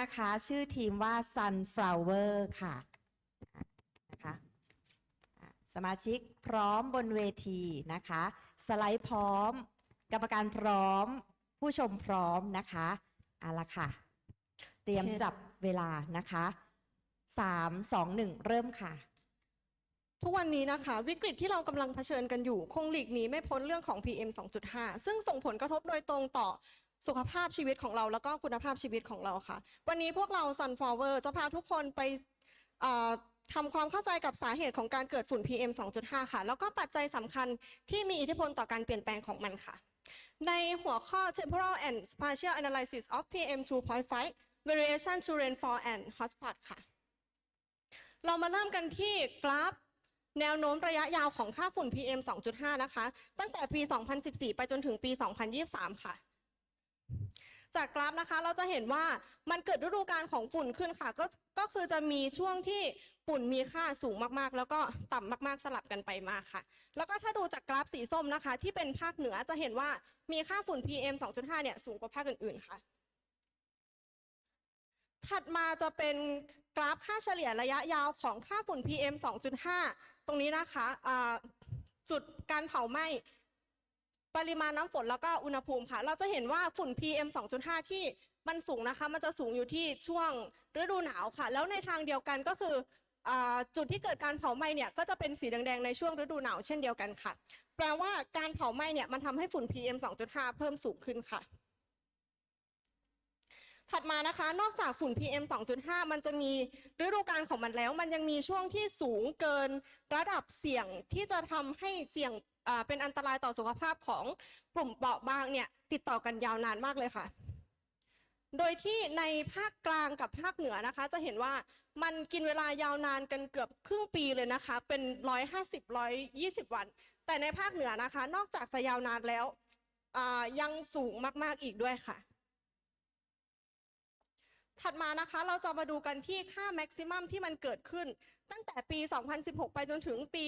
นะคะ ชื่อทีมว่า Sunflower ค่ะนะคะสมาชิกพร้อมบนเวทีนะคะ สไลด์พร้อม กรรมการพร้อม ผู้ชมพร้อมนะคะเอาละค่ะ เตรียมจับเวลานะคะสามสองหนึ่งเริ่มค่ะ ทุกวันนี้นะคะ วิกฤตที่เรากำลังเผชิญกันอยู่ คงหลีกหนีไม่พ้นเรื่องของ PM 2.5 ซึ่งส่งผลกระทบโดยตรงต่อ สุขภาพชีวิตของเราแล้วก็คุณภาพชีวิตของเราค่ะ วันนี้พวกเรา Sunflower จะพาทุกคนไปทำความเข้าใจกับสาเหตุของการเกิดฝุ่น PM 2.5 ค่ะ แล้วก็ปัจจัยสำคัญที่มีอิทธิพลต่อการเปลี่ยนแปลงของมันค่ะ ในหัวข้อ Temporal and Spatial Analysis of PM 2.5 Variation to Rainfall and Hotspot ค่ะ เรามาเริ่มกันที่กราฟแนวโน้มระยะยาวของค่าฝุ่น PM 2.5 นะคะ ตั้งแต่ปี 2014 ไปจนถึงปี 2023 ค่ะ จากกราฟนะคะเราจะเห็นว่ามันเกิดฤดูกาลของฝุ่นขึ้นค่ะ ก็ก็คือจะมีช่วงที่ฝุ่นมีค่าสูงมากๆ แล้วก็ต่ำมากๆสลับกันไปมาค่ะ แล้วก็ถ้าดูจากกราฟสีส้มนะคะ ที่เป็นภาคเหนือจะเห็นว่ามีค่าฝุ่น PM 2.5 เนี่ยสูงกว่าภาคอื่นๆค่ะ ถัดมาจะเป็นกราฟค่าเฉลี่ยระยะยาวของค่าฝุ่น PM 2.5 ตรงนี้นะคะจุดการเผาไหม้ ปริมาณน้ำฝนแล้วก็อุณหภูมิค่ะ เราจะเห็นว่าฝุ่น PM 2.5 ที่มันสูงนะคะ มันจะสูงอยู่ที่ช่วงฤดูหนาวค่ะ แล้วในทางเดียวกันก็คืออจุดที่เกิดการเผาไหม้เนี่ยก็จะเป็นสีแดงๆในช่วงฤดูหนาวเช่นเดียวกันค่ะ แปลว่าการเผาไหม้เนี่ยมันทำให้ฝุ่น PM 2.5 เพิ่มสูงขึ้นค่ะ ถัดมานะคะ นอกจากฝุ่น PM 2.5 มันจะมีฤดูกาลของมันแล้ว มันยังมีช่วงที่สูงเกินระดับเสี่ยงที่จะทำให้เสี่ยง เป็นอันตรายต่อสุขภาพของกลุ่มเปราะบางเนี่ยติดต่อกันยาวนานมากเลยค่ะ โดยที่ในภาคกลางกับภาคเหนือนะคะ จะเห็นว่ามันกินเวลายาวนานกันเกือบครึ่งปีเลยนะคะ เป็น 150 120 วัน แต่ในภาคเหนือนะคะ นอกจากจะยาวนานแล้วยังสูงมากๆอีกด้วยค่ะ ถัดมานะคะเราจะมาดูกันที่ค่าแม็กซิมัมที่มันเกิดขึ้น ตั้งแต่ปี 2016 ไปจนถึงปี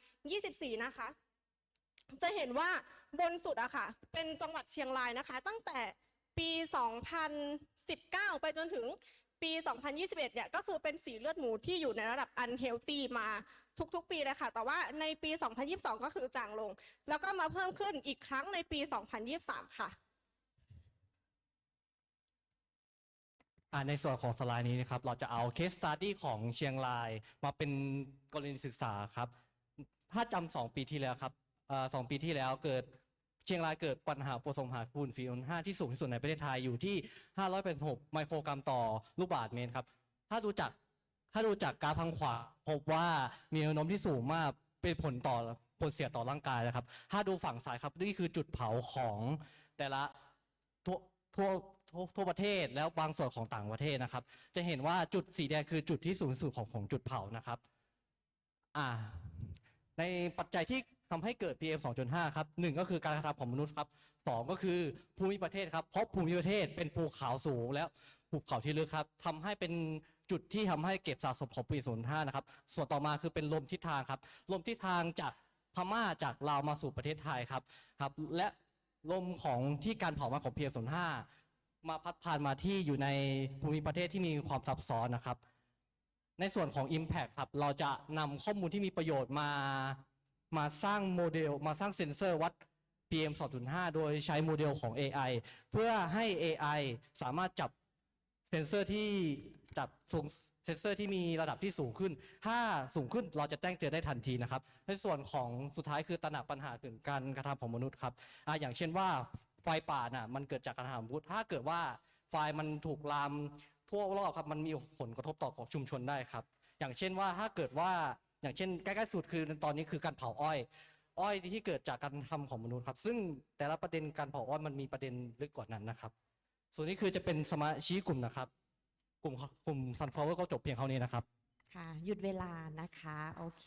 2024 นะคะ จะเห็นว่าบนสุดอะค่ะ เป็นจังหวัดเชียงรายนะคะ ตั้งแต่ปี 2019 ไปจนถึงปี 2021 เนี่ยก็คือเป็นสีเลือดหมูที่อยู่ในระดับ unhealthy มาทุกๆ ปีเลยค่ะ แต่ว่าในปี 2022 ก็คือจางลง แล้วก็มาเพิ่มขึ้นอีกครั้งในปี 2023 ค่ะอ่าในส่วนของสไลด์นี้นะครับ เราจะเอา case study ของเชียงรายมาเป็นกรณีศึกษาครับ ถ้าจำสองปีที่แล้วครับ สองปีที่แล้วเกิดเชียงรายเกิดปัญหาปรสมหาฝุ่นฟีน5ที่สูงที่สุดในประเทศไทยอยู่ที่ 586 ไมโครกรัมต่อลูกบาศก์เมตรครับ ถ้าดูจากถ้าดูจากกราฟทางขวาพบว่ามีแนวโน้มที่สูงมากเป็นผลต่อผลเสียต่อร่างกายนะครับ ถ้าดูฝั่งซ้ายครับนี่คือจุดเผาของแต่ละทั่วทั่วทั่วประเทศแล้วบางส่วนของต่างประเทศนะครับ จะเห็นว่าจุดสีแดงคือจุดที่สูงสุดของของจุดเผานะครับ อ่า ในปัจจัยที่ ทำให้เกิด PM 2.5 ครับหนึ่งก็คือการกระทำของมนุษย์ครับสองก็คือภูมิประเทศครับ เพราะภูมิประเทศเป็นภูเขาสูงแล้วภูเขาที่ลึกครับทำให้เป็นจุดที่ทำให้เก็บสะสมของ PM 2.5 นะครับ ส่วนต่อมาคือเป็นลมทิศทางครับ ลมทิศทางจากพม่าจากลาวมาสู่ประเทศไทยครับครับ และลมของที่การเผาไหม้ของ PM 2.5 มาพัดผ่านมาที่อยู่ในภูมิประเทศที่มีความซับซ้อนนะครับ ในส่วนของ Impact ครับ เราจะนำข้อมูลที่มีประโยชน์มา มาสร้างโมเดล มาสร้างเซ็นเซอร์วัด PM 2.5 โดยใช้โมเดลของ AI เพื่อให้ AI สามารถจับเซ็นเซอร์ที่จับสูงเซ็นเซอร์ที่มีระดับที่สูงขึ้น ถ้าสูงขึ้นเราจะแจ้งเตือนได้ทันทีนะครับ ในส่วนของสุดท้ายคือตระหนักปัญหาถึงการกระทำของมนุษย์ครับออย่างเช่นว่าไฟป่าน่ะมันเกิดจากการทำมนุษย์ถ้าเกิดว่าไฟมันถูกลามทั่วรอบครับ มันมีผลกระทบต่อของชุมชนได้ครับ อย่างเช่นว่าถ้าเกิดว่า อย่างเช่นใกล้ๆสุดคือตอนนี้คือการเผาอ้อย อ้อยที่เกิดจากการทำของมนุษย์ครับ ซึ่งแต่ละประเด็นการเผาอ้อยมันมีประเด็นลึกกว่านั้นนะครับ ส่วนนี้คือจะเป็นสมาชิกกลุ่มนะครับ กลุ่มกลุ่ม sunflower ก็จบเพียงเท่านี้นะครับ ค่ะหยุดเวลานะคะโอเค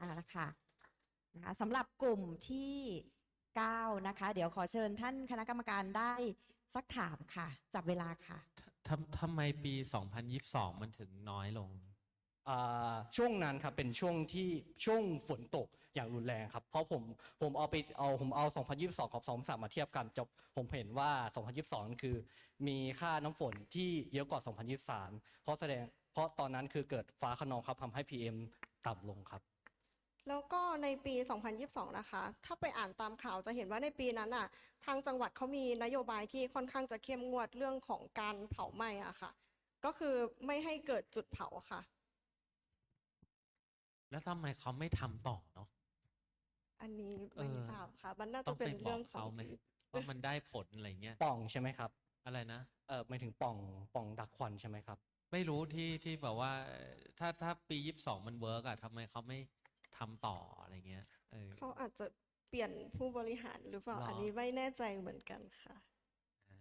อ่าละค่ะนะคะสำหรับกลุ่มที่ 9 นะคะ เดี๋ยวขอเชิญท่านคณะกรรมการได้สักถามค่ะ จับเวลาค่ะทำทำไมปี 2022 มันถึงน้อยลงอ่า ช่วงนั้นครับเป็นช่วงที่ช่วงฝนตกอย่างรุนแรงครับ เพราะผมผมเอาไปเอาผมเอา 2022 กับ 2023 มาเทียบกันจะผมเห็นว่า 2022นั่นคือมีค่าน้ำฝนที่เยอะกว่า 2023 เพราะแสดงเพราะตอนนั้นคือเกิดฟ้าคะนองครับทำให้ PM ต่ำลงครับ แล้วก็ในปี 2022 นะคะ ถ้าไปอ่านตามข่าวจะเห็นว่าในปีนั้นอะทางจังหวัดเขามีนโยบายที่ค่อนข้างจะเข้มงวดเรื่องของการเผาไหม้อะค่ะ ก็คือไม่ให้เกิดจุดเผาค่ะ แล้วทำไมเขาไม่ทำต่อเนาะอันนี้เอไม่อทราบค่ะ มันน่าต้จะองเป็ไปนบเรื่อองกของเขาไหมที่ว่ามันได้ผลอะไรเงี้ยป่องใช่ไหมครับ อะไรนะเออหมายถึงป่องป่องดักควันใช่ไหมครับ ไม่รู้ที่ที่แบบว่าเอ่อถ้าถ้าปียี่สิบสองมันเวิร์กอะทำไมเขาไม่ทำต่ออะไรเงี้ยเออเขาอาจจะเปลี่ยนผู้บริหารหรือเปล่าหรออัอันนี้ไม่แน่ใจเหมือนกันค่ะอ่า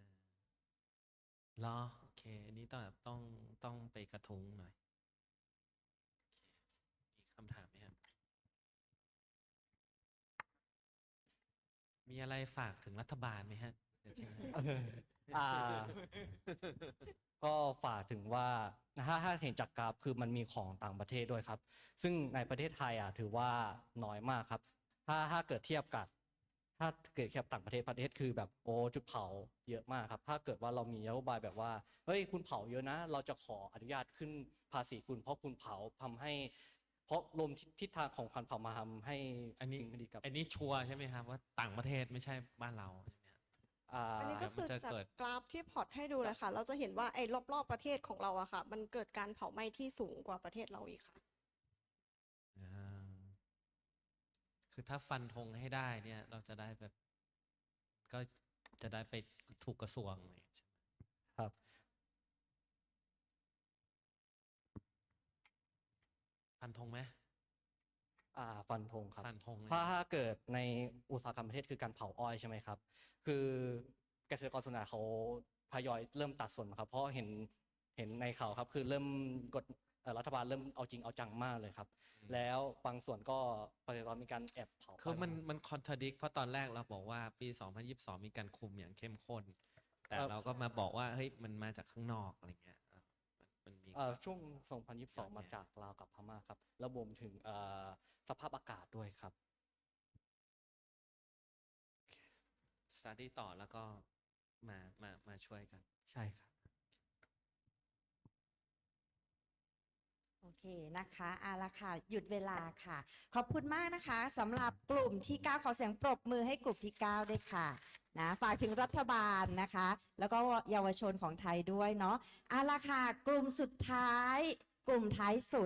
เหรอโอเค อันนี้ต้องแบบต้องต้องไปกระทุ้งหน่อยโอเคมีคำถามไหมครับ มีอะไรฝากถึงรัฐบาลไหมฮะเดี๋ยวจะอ่า ก็ฝากถึงว่าถ้าถ้าเห็นจากกราฟคือมันมีของต่างประเทศด้วยครับ ซึ่งในประเทศไทยอะถือว่าน้อยมากครับ ถ้าถ้าเกิดเทียบกับ ถ้าเกิดเทียบต่างประเทศประเทศคือแบบโอ้จุดเผาเยอะมากครับ ถ้าเกิดว่าเรามีนโยบายแบบว่าเฮ้ยคุณเผาเยอะนะ เราจะขออนุญาตขึ้นภาษีคุณเพราะคุณเผาทำให้ เพราะลมทิศทิศทางของควันเผามาทำให้อันนี้ สิ่งไม่ดีกับอันนี้ชัวร์ใช่ไหมครับว่าต่างประเทศไม่ใช่บ้านเราใช่ไหมครับ อ่า อันนี้ก็มันคือจะจากเกิด กราฟที่พอร์ตให้ดูเลยค่ะ เราจะเห็นว่าไอ้รอบๆประเทศของเราอะค่ะ มันเกิดการเผาไหม้ที่สูงกว่าประเทศเราอีกค่ะ อ่าคือถ้าฟันธงให้ได้เนี่ย เราจะได้แบบ ก็จะได้ไปถูกกระทรวงเลยใช่ไหม ครับ ฟันธงไหมอ่าฟันธงครับฟันธงเลยถ้าถ้าเกิดในอุตสาหกรรมประเทศคือการเผาอ้อยใช่ไหมครับ คือเกษตรกรส่วนใหญ่เขาทยอยเริ่มตัดส่วนครับ เพราะเห็นเห็นในข่าวครับ คือเริ่มกดเอ่อรัฐบาลเริ่มเอาจริงเอาจังมากเลยครับ แล้วบางส่วนก็เกษตรกรมีการแอบเผาคือมันไปบ้างมันคอนทรดิกเพราะตอนแรกเราบอกว่าปี 2022 มีการคุมอย่างเข้มข้น แต่เอ่อเราก็มาบอกว่าเฮ้ยมันมาจากข้างนอกอะไรเงี้ย เออมันมันมีเอ่อความช่วงย้อน2022แย้มางจากลาวกับพม่าครับแล้วรวมถึงเอ่อสภาพอากาศด้วยครับ สตาร์ดี้ต่อแล้วก็มามามาช่วยกัน ใช่ครับ โอเคนะคะเอาละค่ะ หยุดเวลาค่ะ ขอบคุณมากนะคะสำหรับกลุ่มที่ 9 ขอเสียงปรบมือให้กลุ่มที่ 9 ด้วยค่ะ นะฝากถึงรัฐบาลนะคะ แล้วก็เยาวชนของไทยด้วยเนาะเอาละค่ะกลุ่มสุดท้าย กลุ่มท้ายสุด